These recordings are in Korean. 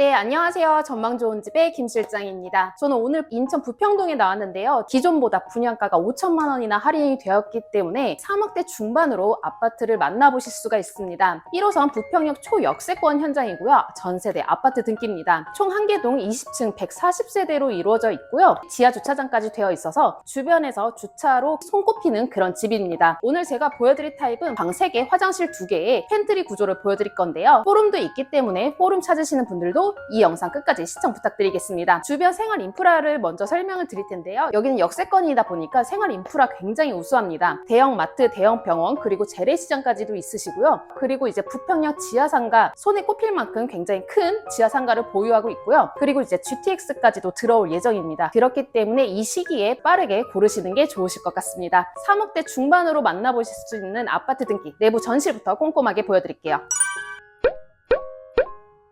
네, 안녕하세요. 전망 좋은 집의 김 실장입니다. 저는 오늘 인천 부평동에 나왔는데요. 기존보다 분양가가 5천만 원이나 할인이 되었기 때문에 3억대 중반으로 아파트를 만나보실 수가 있습니다. 1호선 부평역 초역세권 현장이고요. 전세대 아파트 등기입니다. 총 한 개동 20층 140세대로 이루어져 있고요. 지하 주차장까지 되어 있어서 주변에서 주차로 손꼽히는 그런 집입니다. 오늘 제가 보여드릴 타입은 방 3개, 화장실 2개의 팬트리 구조를 보여드릴 건데요. 포럼도 있기 때문에 포럼 찾으시는 분들도 이 영상 끝까지 시청 부탁드리겠습니다. 주변 생활 인프라를 먼저 설명을 드릴 텐데요. 여기는 역세권이다 보니까 생활 인프라 굉장히 우수합니다. 대형 마트, 대형 병원, 그리고 재래시장까지도 있으시고요. 그리고 이제 부평역 지하상가 손에 꼽힐 만큼 굉장히 큰 지하상가를 보유하고 있고요. 그리고 이제 GTX까지도 들어올 예정입니다. 그렇기 때문에 이 시기에 빠르게 고르시는 게 좋으실 것 같습니다. 3억대 중반으로 만나보실 수 있는 아파트 등기 내부 전실부터 꼼꼼하게 보여드릴게요.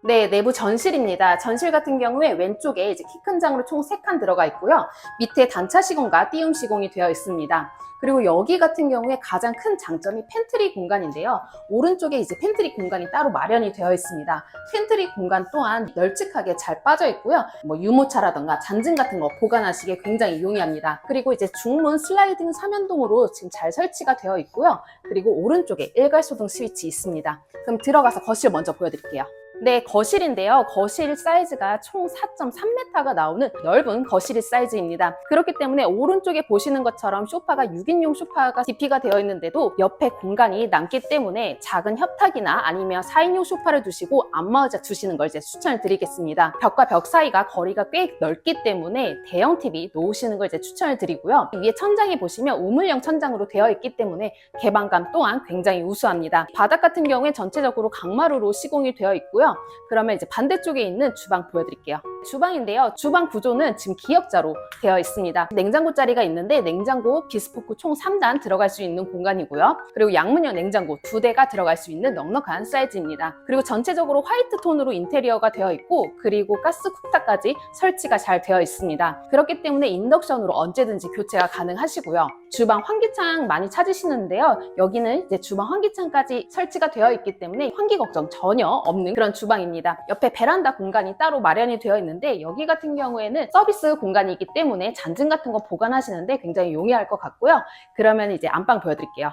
네, 내부 전실입니다. 전실 같은 경우에 왼쪽에 이제 키 큰 장으로 총 3칸 들어가 있고요. 밑에 단차 시공과 띄움 시공이 되어 있습니다. 그리고 여기 같은 경우에 가장 큰 장점이 팬트리 공간인데요. 오른쪽에 이제 팬트리 공간이 따로 마련이 되어 있습니다. 팬트리 공간 또한 널찍하게 잘 빠져 있고요. 뭐 유모차라던가 잔증 같은 거 보관하시기에 굉장히 용이합니다. 그리고 이제 중문 슬라이딩 사면동으로 지금 잘 설치가 되어 있고요. 그리고 오른쪽에 일괄 소등 스위치 있습니다. 그럼 들어가서 거실 먼저 보여드릴게요. 네, 거실인데요. 거실 사이즈가 총 4.3m가 나오는 넓은 거실 사이즈입니다. 그렇기 때문에 오른쪽에 보시는 것처럼 소파가 6인용 소파가 DP가 되어 있는데도 옆에 공간이 남기 때문에 작은 협탁이나 아니면 4인용 소파를 두시고 안마의자 두시는 걸 이제 추천을 드리겠습니다. 벽과 벽 사이가 거리가 꽤 넓기 때문에 대형 TV 놓으시는 걸 이제 추천을 드리고요. 위에 천장에 보시면 우물형 천장으로 되어 있기 때문에 개방감 또한 굉장히 우수합니다. 바닥 같은 경우에 전체적으로 강마루로 시공이 되어 있고요. 그러면 이제 반대쪽에 있는 주방 보여드릴게요. 주방인데요. 주방 구조는 지금 기역자로 되어 있습니다. 냉장고 자리가 있는데 냉장고 비스포크 총 3단 들어갈 수 있는 공간이고요. 그리고 양문형 냉장고 두 대가 들어갈 수 있는 넉넉한 사이즈입니다. 그리고 전체적으로 화이트 톤으로 인테리어가 되어 있고 그리고 가스 쿡탑까지 설치가 잘 되어 있습니다. 그렇기 때문에 인덕션으로 언제든지 교체가 가능하시고요. 주방 환기창 많이 찾으시는데요. 여기는 이제 주방 환기창까지 설치가 되어 있기 때문에 환기 걱정 전혀 없는 그런 주방입니다. 옆에 베란다 공간이 따로 마련이 되어 있는데 여기 같은 경우에는 서비스 공간이기 때문에 잔증 같은 거 보관하시는데 굉장히 용이할 것 같고요. 그러면 이제 안방 보여드릴게요.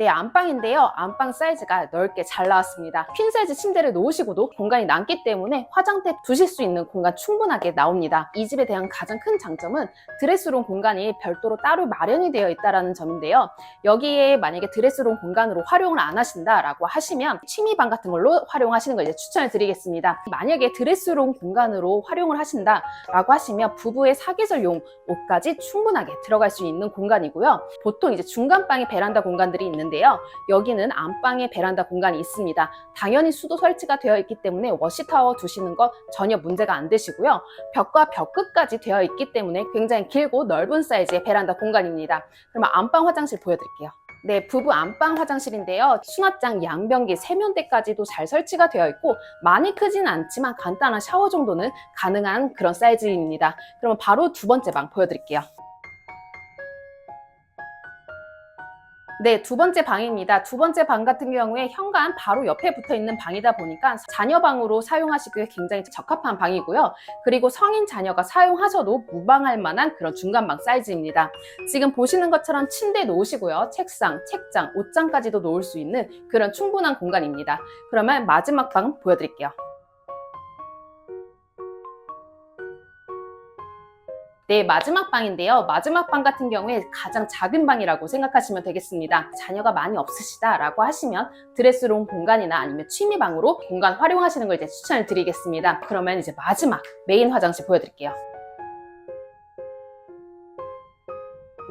네, 안방인데요. 안방 사이즈가 넓게 잘 나왔습니다. 퀸 사이즈 침대를 놓으시고도 공간이 남기 때문에 화장대 두실 수 있는 공간 충분하게 나옵니다. 이 집에 대한 가장 큰 장점은 드레스룸 공간이 별도로 따로 마련이 되어 있다는 점인데요. 여기에 만약에 드레스룸 공간으로 활용을 안 하신다라고 하시면 취미방 같은 걸로 활용하시는 걸 이제 추천을 드리겠습니다. 만약에 드레스룸 공간으로 활용을 하신다라고 하시면 부부의 사계절용 옷까지 충분하게 들어갈 수 있는 공간이고요. 보통 이제 중간방에 베란다 공간들이 있는 있는데요. 여기는 안방에 베란다 공간이 있습니다. 당연히 수도 설치가 되어 있기 때문에 워시타워 두시는 거 전혀 문제가 안 되시고요. 벽과 벽 끝까지 되어 있기 때문에 굉장히 길고 넓은 사이즈의 베란다 공간입니다. 그러면 안방 화장실 보여드릴게요. 네, 부부 안방 화장실인데요. 수납장, 양변기, 세면대까지도 잘 설치가 되어 있고 많이 크진 않지만 간단한 샤워 정도는 가능한 그런 사이즈입니다. 그러면 바로 두 번째 방 보여드릴게요. 네, 두 번째 방입니다. 두 번째 방 같은 경우에 현관 바로 옆에 붙어 있는 방이다 보니까 자녀 방으로 사용하시기에 굉장히 적합한 방이고요. 그리고 성인 자녀가 사용하셔도 무방할 만한 그런 중간방 사이즈입니다. 지금 보시는 것처럼 침대 놓으시고요. 책상, 책장, 옷장까지도 놓을 수 있는 그런 충분한 공간입니다. 그러면 마지막 방 보여드릴게요. 네, 마지막 방인데요. 마지막 방 같은 경우에 가장 작은 방이라고 생각하시면 되겠습니다. 자녀가 많이 없으시다 라고 하시면 드레스룸 공간이나 아니면 취미방으로 공간 활용하시는 걸 이제 추천을 드리겠습니다. 그러면 이제 마지막 메인 화장실 보여드릴게요.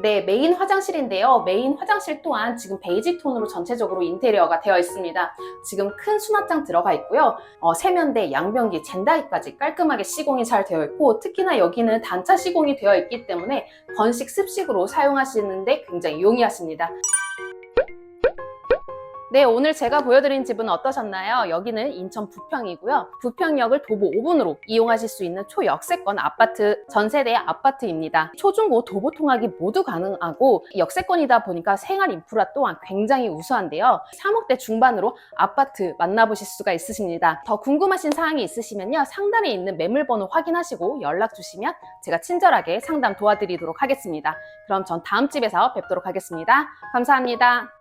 네, 메인 화장실인데요. 메인 화장실 또한 지금 베이지 톤으로 전체적으로 인테리어가 되어 있습니다. 지금 큰 수납장 들어가 있고요. 어, 세면대, 양변기, 젠다이까지 깔끔하게 시공이 잘 되어 있고 특히나 여기는 단차 시공이 되어 있기 때문에 건식 습식으로 사용하시는데 굉장히 용이하십니다. 네, 오늘 제가 보여드린 집은 어떠셨나요? 여기는 인천 부평이고요. 부평역을 도보 5분으로 이용하실 수 있는 초역세권 아파트, 전세대 아파트입니다. 초중고 도보 통학이 모두 가능하고 역세권이다 보니까 생활 인프라 또한 굉장히 우수한데요. 3억대 중반으로 아파트 만나보실 수가 있으십니다. 더 궁금하신 사항이 있으시면요. 상단에 있는 매물번호 확인하시고 연락 주시면 제가 친절하게 상담 도와드리도록 하겠습니다. 그럼 전 다음 집에서 뵙도록 하겠습니다. 감사합니다.